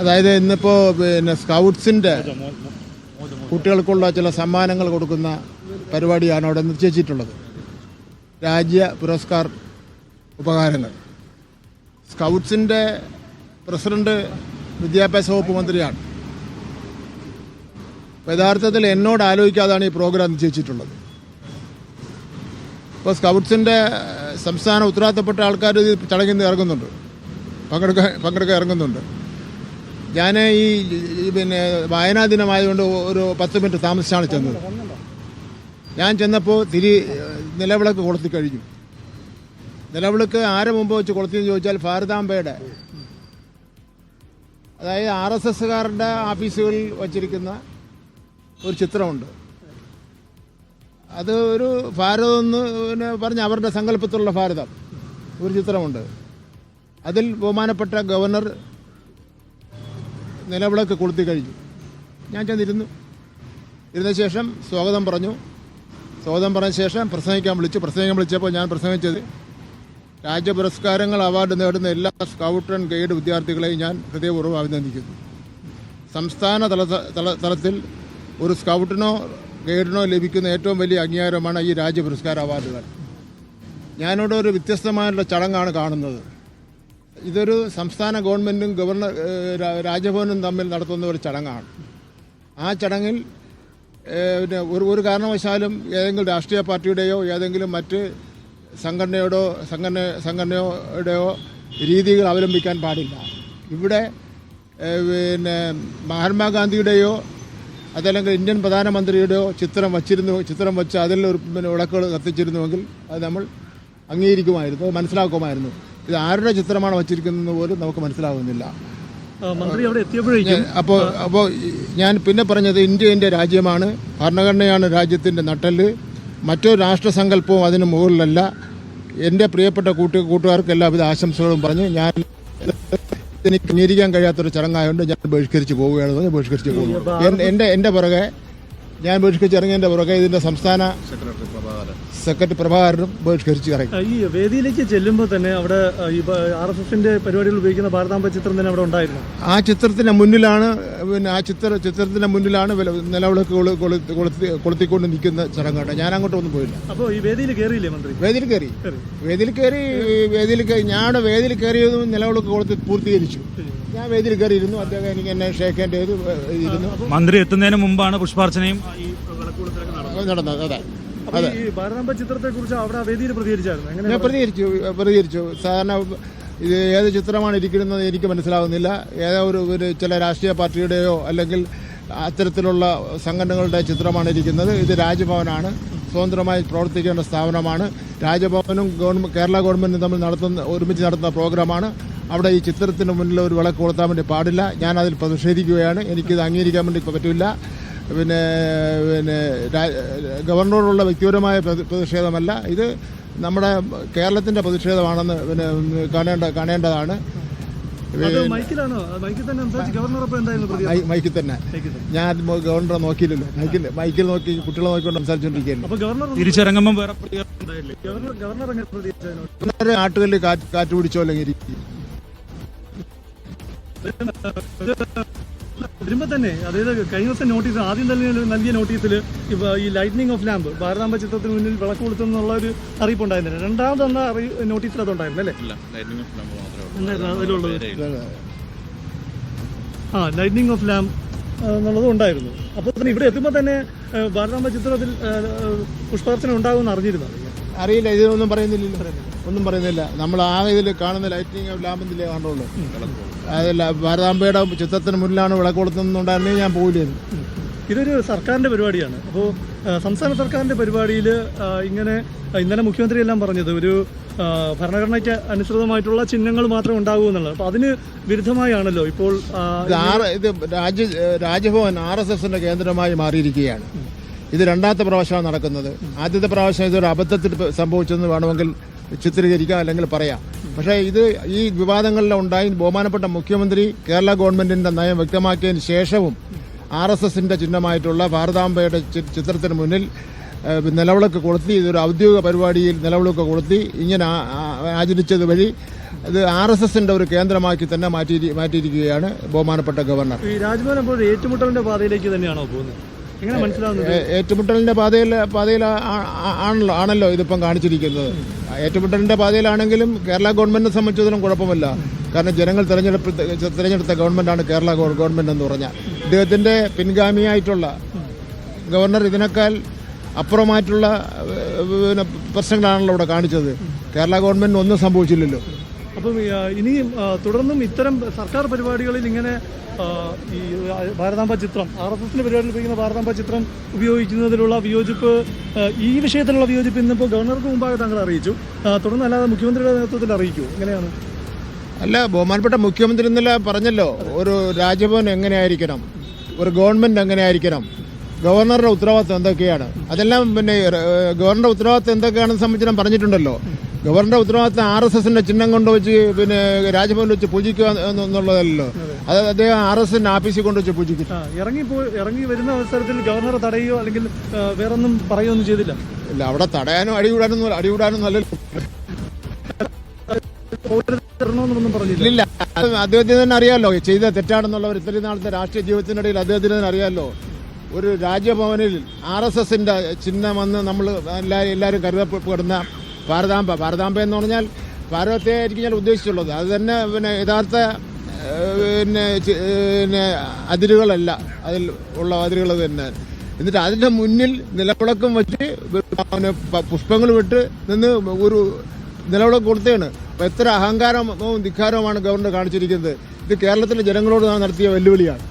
അതായത് ഇന്നിപ്പോൾ പിന്നെ സ്കൗട്ട്സിന്റെ കുട്ടികൾക്കുള്ള ചില സമ്മാനങ്ങൾ കൊടുക്കുന്ന പരിപാടിയാണ് അവിടെ നിശ്ചയിച്ചിട്ടുള്ളത് രാജ്യ പുരസ്കാർ ഉപകാരങ്ങൾ സ്കൗട്ട്സിന്റെ പ്രസിഡന്റ് വിദ്യാഭ്യാസ വകുപ്പ് മന്ത്രിയാണ്. യഥാർത്ഥത്തിൽ എന്നോട് ആലോചിക്കാതാണ് ഈ പ്രോഗ്രാം നിശ്ചയിച്ചിട്ടുള്ളത് ഇപ്പോൾ സ്കൗട്ട്സിന്റെ സംസ്ഥാന ഉത്തരവാദിത്തപ്പെട്ട ആൾക്കാർ ചടങ്ങിൽ നിന്ന് ഇറങ്ങുന്നുണ്ട്. പങ്കെടുക്കാൻ പങ്കെടുക്കാൻ ഇറങ്ങുന്നുണ്ട്. ഞാൻ ഈ പിന്നെ വായനാ ദിനമായതുകൊണ്ട് ഒരു പത്ത് മിനിറ്റ് താമസിച്ചാണ് ചെന്നത്. ഞാൻ ചെന്നപ്പോൾ തിരി നിലവിളക്ക് കൊളുത്തി കഴിഞ്ഞു. നിലവിളക്ക് ആരെ മുമ്പ് വെച്ച് കൊളുത്തിയെന്ന് ചോദിച്ചാൽ ഭാരതാംബയുടെ. അതായത് ആർ എസ് എസ്സുകാരുടെ ഓഫീസുകളിൽ വച്ചിരിക്കുന്ന ഒരു ചിത്രമുണ്ട്. അത് ഒരു ഭാരതം എന്ന് പിന്നെ പറഞ്ഞ അവരുടെ സങ്കല്പത്തിലുള്ള ഭാരതം. ഒരു ചിത്രമുണ്ട്. അതിൽ ബഹുമാനപ്പെട്ട ഗവർണർ നിലവിളക്ക് കൊളുത്തി കഴിഞ്ഞു. ഞാൻ ചെന്നിരുന്നു. ഇരുന്ന ശേഷം സ്വാഗതം പറഞ്ഞു. സ്വാഗതം പറഞ്ഞ ശേഷം പ്രസംഗിക്കാൻ വിളിച്ചു. പ്രസംഗിക്കാൻ വിളിച്ചപ്പോൾ ഞാൻ പ്രസംഗിച്ചത് രാജ്യ പുരസ്കാരങ്ങൾ അവാർഡ് നേടുന്ന എല്ലാ സ്കൗട്ട് ആൻഡ് ഗൈഡ് വിദ്യാർത്ഥികളെയും ഞാൻ ഹൃദയപൂർവം അഭിനന്ദിക്കുന്നു. സംസ്ഥാന തല- തലത്തിൽ ഒരു സ്കൗട്ടിനോ ഗൈഡിനോ ലഭിക്കുന്ന ഏറ്റവും വലിയ അംഗീകാരമാണ് ഈ രാജ്യ പുരസ്കാര അവാർഡുകൾ. ഞാനിവിടെ ഒരു വ്യത്യസ്തമായുള്ള ചടങ്ങാണ് കാണുന്നത്. ഇതൊരു സംസ്ഥാന ഗവൺമെന്റും ഗവർണർ രാജഭവനും തമ്മിൽ നടത്തുന്ന ഒരു ചടങ്ങാണ്. ആ ചടങ്ങിൽ പിന്നെ ഒരു ഒരു കാരണവശാലും ഏതെങ്കിലും രാഷ്ട്രീയ പാർട്ടിയുടെയോ ഏതെങ്കിലും മറ്റ് സംഘടനയോടോ സംഘടന സംഘടനയുടെയോ രീതികൾ അവലംബിക്കാൻ പാടില്ല. ഇവിടെ പിന്നെ മഹാത്മാഗാന്ധിയുടെയോ അതല്ലെങ്കിൽ ഇന്ത്യൻ പ്രധാനമന്ത്രിയുടെയോ ചിത്രം വച്ചിരുന്നു ചിത്രം വെച്ച് അതിൽ ഒരു പിന്നെ വിളക്കുകൾ കത്തിച്ചിരുന്നുവെങ്കിൽ അത് നമ്മൾ അംഗീകരിക്കുമായിരുന്നു മനസ്സിലാക്കുമായിരുന്നു. ഇത് ആരുടെ ചിത്രമാണ് വച്ചിരിക്കുന്നത് പോലും നമുക്ക് മനസ്സിലാകുന്നില്ല മന്ത്രി അവിടെ എത്തിയപ്പോഴേക്കും അപ്പോൾ അപ്പോൾ ഞാൻ പിന്നെ പറഞ്ഞത് ഇന്ത്യ എന്റെ രാജ്യമാണ് ഭരണഘടനയാണ് രാജ്യത്തിന്റെ നട്ടൽ മറ്റൊരു രാഷ്ട്രസങ്കല്പവും അതിന് മുകളിലല്ല. എന്റെ പ്രിയപ്പെട്ട കൂട്ടു കൂട്ടുകാർക്ക് എല്ലാവിധ ആശംസകളും പറഞ്ഞ്. ഞാൻ എനിക്ക് അംഗീകരിക്കാൻ കഴിയാത്തൊരു ചടങ്ങായതുകൊണ്ട് ഞാൻ ബഹിഷ്കരിച്ച് പോവുകയാണ്. പറഞ്ഞ് ബഹിഷ്കരിച്ച് പോകുന്നു. എൻ- എന്റെ എന്റെ പുറകെ ഞാൻ ബഹിഷ്കരിച്ച് ഇറങ്ങിയതിന്റെ പുറകെ ഇതിന്റെ സംസ്ഥാന സെക്രട്ടറി പ്രഭാകരനും ബഹിഷ്കരിച്ച് കറങ്ങി. ഈ വേദിയിലേക്ക് ചെല്ലുമ്പോൾ തന്നെ അവിടെ ആർ എസ് എസിന്റെ പരിപാടികൾ ഉപയോഗിക്കുന്ന ഭാരതാംബ ചിത്രം തന്നെ അവിടെ ഉണ്ടായിരുന്നു. ആ ചിത്രത്തിന്റെ മുന്നിലാണ് പിന്നെ ആ ചിത്ര ചിത്രത്തിന്റെ മുന്നിലാണ് നിലവിളക്ക് കൊളു- കൊളുത്തി കൊളുത്തി- കൊളുത്തിക്കൊണ്ട് നിൽക്കുന്ന ചടങ്ങാണ് ഞാൻ അങ്ങോട്ട് ഒന്നും പോയില്ല. അപ്പോൾ ഈ വേദിയിൽ കയറിയില്ലേ മന്ത്രി? വേദിയിൽ കയറി വേദിയിൽ കയറി വേദിയിൽ കയറി ഞാൻ വേദിയിൽ കയറിയതും നിലവിളക്ക് കൊളുത്തി പൂർത്തീകരിച്ചു. ഞാൻ വേദിയിൽ കയറിയിരുന്നു അദ്ദേഹം എനിക്ക് എന്നെ ഷേക്ക് ഹാൻഡ് ചെയ്ത് ഇരുന്നു. മന്ത്രി എത്തുന്നതിന് മുമ്പാണ് പുഷ്പാർച്ചനയും നടന്നത് അതെ. ഈ ഭാരതാംബ ചിത്രത്തെ കുറിച്ച് അവിടെ വേദിയിൽ പ്രതികരിച്ചായിരുന്നു. എങ്ങനെ ഞാൻ പ്രതികരിച്ചു പ്രതികരിച്ചു. സാധാരണ ഇത് ഏത് ചിത്രമാണ് ഇരിക്കുന്നത് എനിക്ക് മനസ്സിലാകുന്നില്ല ഏതോ ഒരു ഒരു ചില രാഷ്ട്രീയ പാർട്ടിയുടെയോ അല്ലെങ്കിൽ അത്തരത്തിലുള്ള സംഘടനകളുടെ ചിത്രമാണ് ഇരിക്കുന്നത്. ഇത് രാജ്ഭവനാണ്. സ്വതന്ത്രമായി പ്രവർത്തിക്കേണ്ട സ്ഥാപനമാണ്. രാജ്ഭവനും ഗവൺമെന്റ് കേരള ഗവൺമെന്റും തമ്മിൽ നടത്തുന്ന ഒരുമിച്ച് നടത്തുന്ന പ്രോഗ്രാമാണ്. അവിടെ ഈ ചിത്രത്തിന് മുന്നിൽ ഒരു വിളക്ക് കൊളുത്താൻ വേണ്ടി പാടില്ല. ഞാൻ അതിൽ പ്രതിഷേധിക്കുകയാണ്. എനിക്കിത് അംഗീകരിക്കാൻ വേണ്ടി പറ്റില്ല. പിന്നെ പിന്നെ ഗവർണറോടുള്ള വ്യക്തിപരമായ പ്രതി- പ്രതിഷേധമല്ല. ഇത് നമ്മുടെ കേരളത്തിന്റെ പ്രതിഷേധമാണെന്ന് പിന്നെ കാണേണ്ട കാണേണ്ടതാണ്. അത് മൈക്കിലാണോ? മൈക്കിൽ തന്നെ സംസാരിച്ച് ഗവർണർ എന്തായിരുന്നു മൈക്കിൽ തന്നെ. ഞാൻ ഗവർണറെ നോക്കിയില്ലല്ലോ. മൈക്കിൽ മൈക്കിൽ നോക്കി കുട്ടികളെ നോക്കിക്കൊണ്ട് സംസാരിച്ചോണ്ടിരിക്കുന്നു അപ്പോൾ ഗവർണർ തിരിച്ചിറങ്ങുമ്പോൾ വേറെ പ്രതികരണം ഉണ്ടായില്ലേ? ഗവർണർ ഗവർണർ എങ്ങനെ പ്രതികരിച്ചതിനോട്. ഗവർണറെ നാട്ടുകളിൽ കാറ്റ് കാറ്റ് പിടിച്ചോ അല്ലെങ്കിൽ ഇരിക്കും. വരുമ്പോൾ തന്നെ അതായത് കഴിഞ്ഞ ദിവസം നോട്ടീസ് ആദ്യം തന്നെ നൽകിയ നോട്ടീസിൽ ഈ ലൈറ്റ്നിങ് ഓഫ് ലാമ്പ് ഭാരതാംബ ചിത്രത്തിന് മുന്നിൽ വിളക്ക് കൊടുത്തെന്നുള്ള ഒരു അറിയിപ്പ് ഉണ്ടായിരുന്നില്ല രണ്ടാമത് തന്ന അറി നോട്ടീസിൽ അതുണ്ടായിരുന്നു അല്ലേ? ആ ലൈറ്റ്നിങ് ഓഫ് ലാമ്പ് എന്നുള്ളതും ഉണ്ടായിരുന്നു. അപ്പോൾ തന്നെ ഇവിടെ എത്തുമ്പോൾ തന്നെ ഭാരതാമ്പ ഭാരതാംബ ചിത്രത്തിൽ പുഷ്പാർച്ചന ഉണ്ടാകുമെന്ന് അറിഞ്ഞിരുന്നു? അറിയില്ല ഇതൊന്നും പറയുന്നില്ലല്ലോ. ഒന്നും പറയുന്നില്ല. നമ്മൾ ആകെ ഇതിൽ കാണുന്ന ലൈറ്റിംഗ് ലാമ്പത്തിലേ കണ്ടുള്ളൂ. അതല്ല ഭാരതാംബയുടെ ചിത്രത്തിന് മുന്നിലാണ് വിളക്ക് കൊടുത്തുന്നുണ്ടായിരുന്നെങ്കിൽ ഞാൻ പോകില്ലായിരുന്നു ഇതൊരു സർക്കാരിന്റെ പരിപാടിയാണ്. അപ്പോൾ സംസ്ഥാന സർക്കാരിന്റെ പരിപാടിയിൽ ഇങ്ങനെ ഇന്നലെ മുഖ്യമന്ത്രി എല്ലാം പറഞ്ഞത് ഒരു ഭരണഘടനയ്ക്ക് അനുസൃതമായിട്ടുള്ള ചിഹ്നങ്ങൾ മാത്രം ഉണ്ടാകൂ എന്നുള്ളത്. അപ്പോൾ അതിന് വിരുദ്ധമായാണല്ലോ ഇപ്പോൾ ഇത് രാജ്യ രാജ്ഭവൻ ആർ എസ് എസിന്റെ കേന്ദ്രമായി മാറിയിരിക്കുകയാണ്. ഇത് രണ്ടാമത്തെ പ്രാവശ്യമാണ് നടക്കുന്നത്. ആദ്യത്തെ പ്രാവശ്യം ഇതൊരു അബദ്ധത്തിൽ സംഭവിച്ചെന്ന് വേണമെങ്കിൽ ചിത്രീകരിക്കാം അല്ലെങ്കിൽ പറയാം. പക്ഷേ ഇത് ഈ വിവാദങ്ങളിലുണ്ടായി ബഹുമാനപ്പെട്ട മുഖ്യമന്ത്രി കേരള ഗവൺമെന്റിന്റെ നയം വ്യക്തമാക്കിയതിന് ശേഷവും ആർ എസ് എസിന്റെ ചിഹ്നമായിട്ടുള്ള ഭാരതാംബയുടെ ചിത്രത്തിന് മുന്നിൽ നിലവിളക്ക് കൊളുത്തി ഇതൊരു ഔദ്യോഗിക പരിപാടിയിൽ നിലവിളക്ക് കൊളുത്തി ഇങ്ങനെ ആചരിച്ചത് വഴി ഇത് ആർ എസ് എസിന്റെ ഒരു കേന്ദ്രമാക്കി തന്നെ മാറ്റി മാറ്റിയിരിക്കുകയാണ് ബഹുമാനപ്പെട്ട ഗവർണർ. ഈ രാജ്ഭവൻ ഏറ്റുമുട്ടലിന്റെ പാതയിലേക്ക് തന്നെയാണോ പോകുന്നത്? ഏറ്റുമുട്ടലിന്റെ പാതയിൽ പാതയിൽ ആണല്ലോ ആണല്ലോ ഇതിപ്പം കാണിച്ചിരിക്കുന്നത്. ഏറ്റുമുട്ടലിന്റെ പാതയിലാണെങ്കിലും കേരള ഗവൺമെന്റിനെ സംബന്ധിച്ചിടത്തോളം കുഴപ്പമില്ല. കാരണം ജനങ്ങൾ തെരഞ്ഞെടുപ്പ് തെരഞ്ഞെടുത്ത ഗവൺമെന്റാണ് കേരള ഗവൺമെന്റ് എന്ന് പറഞ്ഞാൽ. ഇദ്ദേഹത്തിന്റെ പിൻഗാമിയായിട്ടുള്ള ഗവർണർ ഇതിനേക്കാൾ അപ്പുറമായിട്ടുള്ള പ്രശ്നങ്ങളാണല്ലോ ഇവിടെ കാണിച്ചത്. കേരള ഗവൺമെന്റിന് ഒന്നും സംഭവിച്ചില്ലല്ലോ. അപ്പം ഇനിയും തുടർന്നും ഇത്തരം സർക്കാർ പരിപാടികളിൽ ഇങ്ങനെ ഈ ഭാരതാംബ ചിത്രം ആർ എസ് എസിന്റെ പരിപാടിയിൽ ഉപയോഗിക്കുന്ന ഭാരതാംബ ചിത്രം ഉപയോഗിക്കുന്നതിലുള്ള വിയോജിപ്പ് ഈ വിഷയത്തിലുള്ള വിയോജിപ്പ് ഇന്നിപ്പോൾ ഗവർണർക്ക് മുമ്പാകെ താങ്കൾ അറിയിച്ചു. തുടർന്ന് അല്ലാതെ മുഖ്യമന്ത്രിയുടെ നേതൃത്വത്തിൽ അറിയിക്കൂ എങ്ങനെയാണ്? അല്ല ബഹുമാനപ്പെട്ട മുഖ്യമന്ത്രി ഇന്നലെ പറഞ്ഞല്ലോ ഒരു രാജ്ഭവൻ എങ്ങനെയായിരിക്കണം ഒരു ഗവൺമെന്റ് എങ്ങനെയായിരിക്കണം ഗവർണറുടെ ഉത്തരവാദിത്വം എന്തൊക്കെയാണ്? അതെല്ലാം പിന്നെ ഗവർണറുടെ ഉത്തരവാദിത്വം എന്തൊക്കെയാണെന്ന് സംബന്ധിച്ച് ഞാൻ പറഞ്ഞിട്ടുണ്ടല്ലോ. ഗവർണറുടെ ഉത്തരവാദിത്തം ആർ എസ് എസിന്റെ ചിഹ്നം കൊണ്ടുവച്ച് പിന്നെ രാജ്ഭവനിൽ വെച്ച് പൂജിക്കുക എന്ന് എന്നുള്ളതല്ലോ. അത് അദ്ദേഹം ആർ എസ് എസിന്റെ ആഫീസിൽ കൊണ്ടുവച്ച് പൂജിക്കും. ഇറങ്ങി ഇറങ്ങി വരുന്ന അവസരത്തിൽ ഗവർണറെ തടയുകയോ അല്ലെങ്കിൽ വേറൊന്നും പറയുകയൊന്നും ചെയ്തില്ല? ഇല്ല അവിടെ തടയാനും അടികൂടാനും അടികൂടാനും നല്ല ഇല്ല അദ്ദേഹത്തിന് തന്നെ അറിയാമല്ലോ ചെയ്ത തെറ്റാണെന്നുള്ളവർ ഇത്രയും നാളത്തെ രാഷ്ട്രീയ ജീവിതത്തിനിടയിൽ അദ്ദേഹത്തിന് തന്നെ അറിയാമല്ലോ ഒരു രാജ്യഭവനിൽ ആർ എസ് എസിന്റെ ചിഹ്നം വന്ന് നമ്മൾ എല്ലാവരും കരുതപ്പെടുന്ന ഭാരതാംബ. ഭാരതാംബ എന്ന് പറഞ്ഞാൽ ഭാരതത്തെ ആയിരിക്കും ഞാൻ ഉദ്ദേശിച്ചുള്ളത്. അത് തന്നെ പിന്നെ യഥാർത്ഥ പിന്നെ പിന്നെ അതിരുകളല്ല. അതിൽ ഉള്ള അതിരുകൾ തന്നെ എന്നിട്ട് അതിന്റെ മുന്നിൽ നിലവിളക്കം വെച്ച് പിന്നെ പുഷ്പങ്ങൾ വിട്ട് നിന്ന് ഒരു നിലവിളക്ക് കൊടുത്തതാണ് അപ്പൊ എത്ര അഹങ്കാരവും ധിക്കാരവുമാണ് ഗവർണർ കാണിച്ചിരിക്കുന്നത്. ഇത് കേരളത്തിലെ ജനങ്ങളോട് നടത്തിയ വെല്ലുവിളിയാണ്.